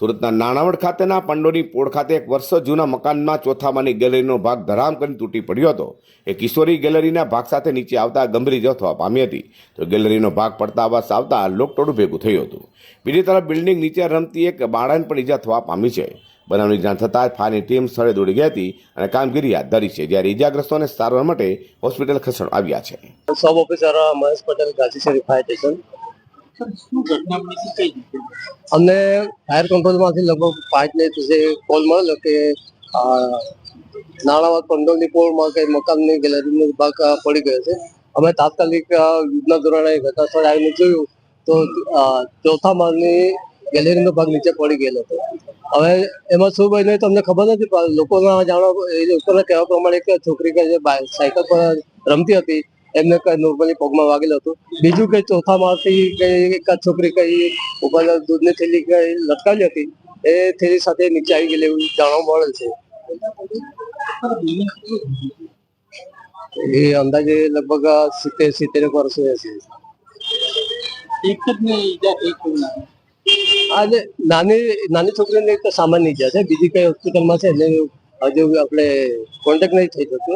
સુરતના નાણાવડ ખાતેના પાંડોની પોળ ખાતે એક વર્ષો જૂના મકાનમાં ચોથામાંની ગેલેરીનો ભાગ ધરામ કરીને તૂટી પડ્યો હતો. એ કિશોરી ગેલેરીના ભાગ સાથે નીચે આવતા ગંભીર ઇજા થવા પામી હતી. તો ગેલેરીનો ભાગ પડતા અવાજ આવતા લોકટોળું ભેગું થયું હતું. બીજી તરફ બિલ્ડિંગ નીચે રમતી એક બાળાને પણ ઇજા થવા પામી છે. બનાવની જાણ થતાં ફાની ટીમ સ્થળે દોડી ગઈ હતી અને કામગીરી હાથ ધરી છે. જ્યારે ઇજાગ્રસ્તોને સારવાર માટે હોસ્પિટલ ખસેડવામાં આવ્યા છે. Sub officer Mahesh Patel Gandhi Sheri fire station. અમને ફાયર કંટ્રોલમાંથી લગભગ પાંચ ને ત્રીસે કોલ મળેલો કે નાણાવાદ પંડોલની પોળમાં કે મકાનની ગેલેરીનો ભાગ પડી ગયો છે. અમે તાત્કાલિક યુદ્ધના ધોરણે ઘટનાસ્થળે આવીને જોયું તો ચોથા માળની ગેલેરીનો ભાગ નીચે પડી ગયેલો હતો. હવે એમાં શું બન્યું તમને ખબર નથી લોકોના જાણવા, એ લોકોના કહેવા પ્રમાણે એક છોકરી કે જે સાયકલ પર રમતી હતી એમને કઈ નોર્મલી પગમાં વાગેલું હતું. બીજું કઈ ચોથા માળથી કઈ એક છોકરી કઈ ઉપર દૂધની થેલી કઈ લટકાવી હતી એ થેલી સાથે નીચે આવી ગયેલી એવું જાણવા મળે છે. એ અંદાજે લગભગ સિત્તેર સિત્તેર વર્ષ હશે. આજે નાની નાની છોકરીને એક સામાન્ય ઈજા છે બીજી કઈ હોસ્પિટલમાં છે એને હજુ આપણે કોન્ટેક્ટ નહીં થઈ શકતો.